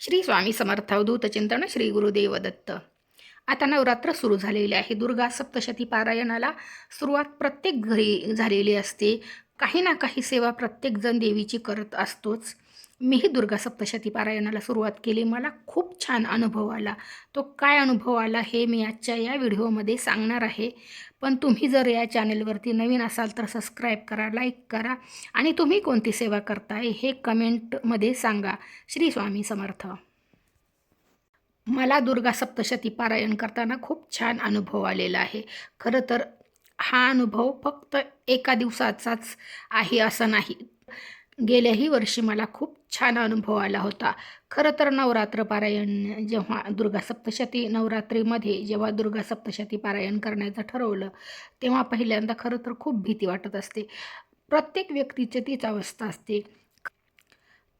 श्री स्वामी समर्थ अवधूत चिंतन श्री गुरुदेव दत्त. आता नवरात्र सुरू झालेले आहे. दुर्गा सप्तशती पारायणाला सुरुवात प्रत्येक घरी झालेली असते. काही ना काही सेवा प्रत्येकजण देवीची करत असतोच. मीही दुर्गा सप्तशती पारायणाला सुरुवात केली. मला खूप छान अनुभव आला. तो काय अनुभव आला हे मी आजच्या या व्हिडिओमध्ये सांगणार आहे. पण तुम्ही जर या चॅनेलवरती नवीन असाल तर सबस्क्राईब करा लाईक करा आणि तुम्ही कोणती सेवा करताय हे कमेंटमध्ये सांगा. श्री स्वामी समर्थ. मला दुर्गा सप्तशती पारायण करताना खूप छान अनुभव आलेला आहे. खरं तर हा अनुभव फक्त एका दिवसाचाच आहे असं नाही. गेल्याही वर्षी मला खूप छान अनुभव आला होता. खरं तर नवरात्र पारायण जेव्हा दुर्गा सप्तशती नवरात्रीमध्ये जेव्हा दुर्गा सप्तशती पारायण करण्याचं ठरवलं तेव्हा पहिल्यांदा खरं तर खूप भीती वाटत असते. प्रत्येक व्यक्तीची तीच अवस्था असते.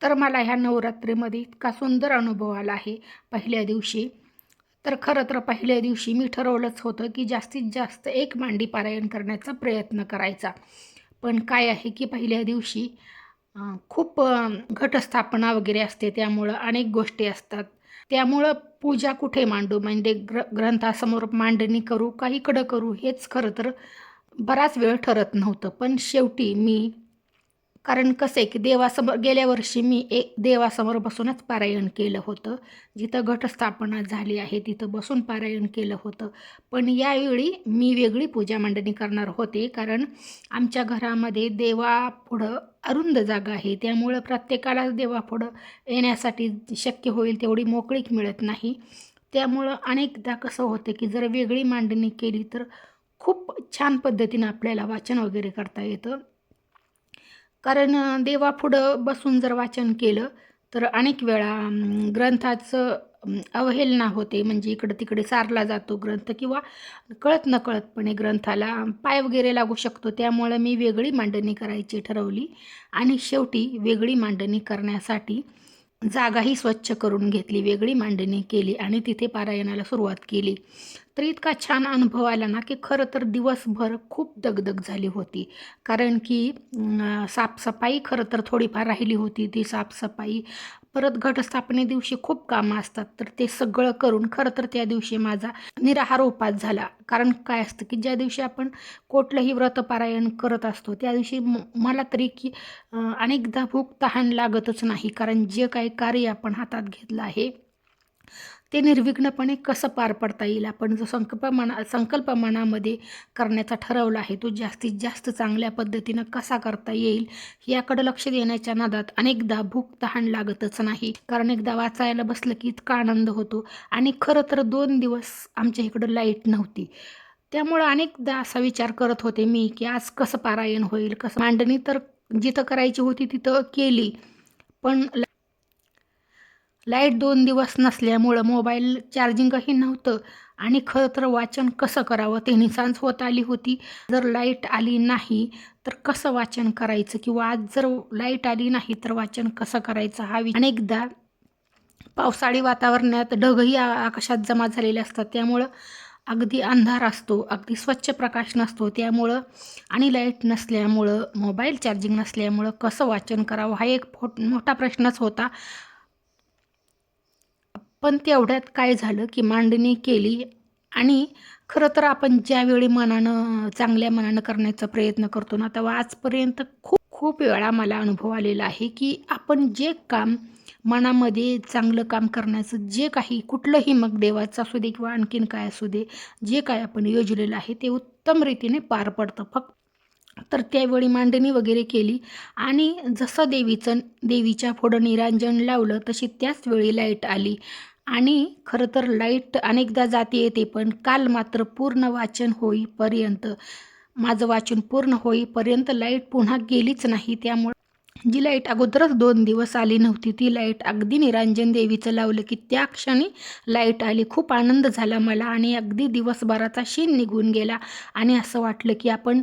तर मला ह्या नवरात्रीमध्ये इतका सुंदर अनुभव आला आहे. पहिल्या दिवशी तर खरं तर पहिल्या दिवशी मी ठरवलंच होतं की जास्तीत जास्त एक मांडी पारायण करण्याचा प्रयत्न करायचा. पण काय आहे की पहिल्या दिवशी खूप घटस्थापना वगैरे असते त्यामुळं अनेक गोष्टी असतात. त्यामुळं पूजा कुठे मांडू? म्हणजे ग्र ग्रंथासमोर मांडणी करू का इकडं करू? हेच खरं तर बराच वेळ ठरत नव्हतं. पण शेवटी मी कारण कसं आहे की देवासमोर गेल्या वर्षी मी एक देवासमोर बसूनच पारायण केलं होतं. जिथं घटस्थापना झाली आहे तिथं बसून पारायण केलं होतं. पण यावेळी मी वेगळी पूजा मांडणी करणार होते कारण आमच्या घरामध्ये देवापुढं अरुंद जागा आहे. त्यामुळं प्रत्येकाला देवापुढं येण्यासाठी शक्य होईल तेवढी मोकळीक मिळत नाही. त्यामुळं अनेकदा कसं होतं की जर वेगळी मांडणी केली तर खूप छान पद्धतीनं आपल्याला वाचन वगैरे करता येतं. कारण देवापुढं बसून जर वाचन केलं तर अनेक वेळा ग्रंथाचं अवहेलना होते. म्हणजे इकडं तिकडे सारला जातो ग्रंथ किंवा कळत नकळतपणे ग्रंथाला पाय वगैरे लागू शकतो. त्यामुळं मी वेगळी मांडणी करायची ठरवली. आणि शेवटी वेगळी मांडणी करण्यासाठी जागाही स्वच्छ करून घेतली. वेगळी मांडणी केली आणि तिथे पारायणाला सुरुवात केली. तर इतका छान अनुभव आला ना की खरं तर दिवसभर खूप दगदग झाली होती. कारण की साफसफाई खरं तर थोडीफार राहिली होती ती साफसफाई. परत घटस्थापने दिवशी खूप कामं असतात तर ते सगळं करून खरं तर त्या दिवशी माझा निराहार उपास झाला. कारण काय असतं की ज्या दिवशी आपण कुठलंही व्रतपारायण करत असतो त्या दिवशी मला तरी की अनेकदा भूक तहान लागतच नाही. कारण जे काही कार्य आपण हातात घेतलं आहे ते निर्विघ्नपणे कसं पार पडता येईल? आपण जो संकल्प मना संकल्प मनामध्ये करण्याचा ठरवला आहे तो जास्तीत जास्त चांगल्या पद्धतीनं कसा करता येईल याकडं लक्ष देण्याच्या नादात अनेकदा भूक तहान लागतच नाही. कारण एकदा वाचायला बसलं की इतका आनंद होतो. आणि खरं तर दोन दिवस आमच्या इकडं लाइट नव्हती. त्यामुळं अनेकदा असा विचार करत होते मी की आज कसं पारायण होईल कसं मांडणी तर जिथं करायची होती तिथं केली. पण लाइट दोन दिवस नसल्यामुळं मोबाईल चार्जिंगही नव्हतं आणि खरं तर वाचन कसं करावं ते निसांज होत आली होती. जर लाइट आली नाही तर कसं वाचन करायचं? किंवा आज जर लाइट आली नाही तर वाचन कसं करायचं? हा वि- अनेकदा पावसाळी वातावरणात ढगही आकाशात जमा झालेले असतात. त्यामुळं अगदी अंधार असतो अगदी स्वच्छ प्रकाश नसतो. त्यामुळं आणि लाइट नसल्यामुळं मोबाईल चार्जिंग नसल्यामुळं कसं वाचन करावं? हा एक फोट मोठा प्रश्नच होता. पण तेवढ्यात काय झालं की मांडणी केली आणि खरं तर आपण ज्यावेळी मनानं चांगल्या मनानं करण्याचा प्रयत्न करतो ना तेव्हा आजपर्यंत खूप खूप वेळा मला अनुभव आलेला आहे की आपण जे काम मनामध्ये चांगलं काम करण्याचं जे काही कुठलंही मग देवाचं असू दे किंवा आणखीन काय असू दे जे काय आपण योजलेलं आहे ते उत्तम रीतीने पार पडतं. फक्त तर त्यावेळी मांडणी वगैरे केली. आणि जसं देवीचं देवीच्या पुढं निरांजन लावलं तशी त्याच वेळी लाइट आली. आणि खरं तर लाइट अनेकदा जाते येते पण काल मात्र पूर्ण वाचन होईपर्यंत माझं वाचन पूर्ण होईपर्यंत लाइट पुन्हा गेलीच नाही. त्यामुळे जी लाइट अगोदरच दोन दिवस आली नव्हती ती लाइट अगदी निरांजन देवीचं लावलं की त्या क्षणी लाइट आली. खूप आनंद झाला मला आणि अगदी दिवसभराचा शीन निघून गेला. आणि असं वाटलं की आपण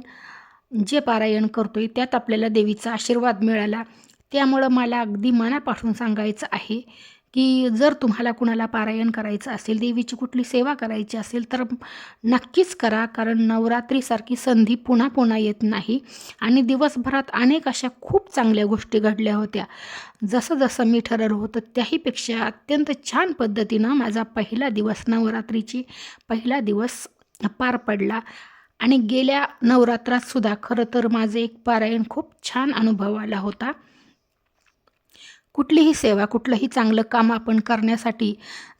जे पारायण करतोय त्यात आपल्याला देवीचा आशीर्वाद मिळाला. त्यामुळं मला अगदी मनापासून सांगायचं आहे की जर तुम्हाला कुणाला पारायण करायचं असेल देवीची कुठली सेवा करायची असेल तर नक्कीच करा कारण नवरात्रीसारखी संधी पुन्हा पुन्हा येत नाही. आणि दिवसभरात अनेक अशा खूप चांगल्या गोष्टी घडल्या होत्या. जसं जसं मी ठरवलं होतं त्याहीपेक्षा अत्यंत छान पद्धतीनं माझा पहिला दिवस नवरात्रीची पहिला दिवस पार पडला. आणि गेल्या नवरात्रात सुद्धा खरं तर माझं एक पारायण खूप छान अनुभव आला होता. कुठलीही सेवा कुठलंही चांगलं काम आपण करण्यासाठी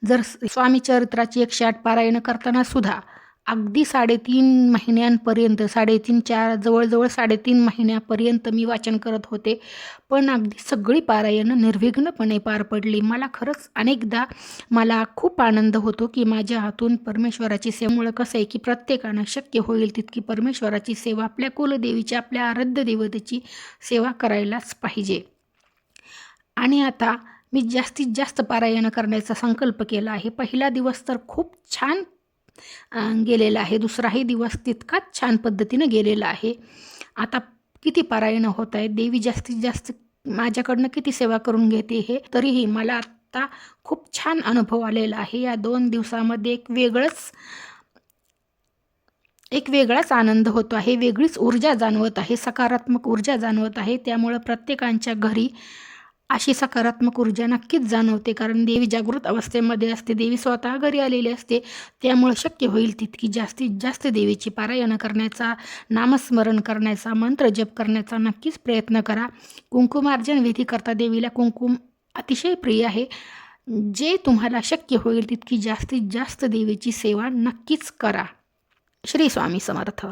जर स्वामी चरित्राची एकशे आठ पारायणं करताना सुद्धा अगदी साडेतीन महिन्यांपर्यंत साडेतीन चार जवळजवळ साडेतीन महिन्यापर्यंत मी वाचन करत होते. पण अगदी सगळी पारायणं निर्विघ्नपणे पार पडली. मला खरंच अनेकदा मला खूप आनंद होतो की माझ्या हातून परमेश्वराची सेवेमुळं कसं आहे की प्रत्येकानं शक्य होईल तितकी परमेश्वराची सेवा आपल्या कुलदेवीची आपल्या आराध्य देवतेची सेवा करायलाच पाहिजे. आणि आता मी जास्तीत जास्त पारायण करण्याचा संकल्प केला आहे. पहिला दिवस तर खूप छान गेलेला आहे. दुसराही दिवस तितकाच छान पद्धतीनं गेलेला आहे. आता किती पारायणं होत आहेत? देवी जास्तीत जास्त माझ्याकडनं किती सेवा करून घेते हे? तरीही मला आत्ता खूप छान अनुभव आलेला आहे. या दोन दिवसामध्ये एक वेगळंच एक वेगळाच आनंद होतो आहे. वेगळीच ऊर्जा जाणवत आहे. सकारात्मक ऊर्जा जाणवत आहे. त्यामुळं प्रत्येकांच्या घरी अशी सकारात्मक ऊर्जा नक्कीच जाणवते कारण देवी जागृत अवस्थेमध्ये असते देवी स्वतः घरी आलेली असते. त्यामुळं शक्य होईल तितकी जास्तीत जास्त देवीची पारायणं करण्याचा नामस्मरण करण्याचा मंत्र जप करण्याचा नक्कीच प्रयत्न करा. कुंकुमार्जन विधी करता देवीला कुंकुम अतिशय प्रिय आहे. जे तुम्हाला शक्य होईल तितकी जास्तीत जास्त देवीची सेवा नक्कीच करा. श्री स्वामी समर्थ.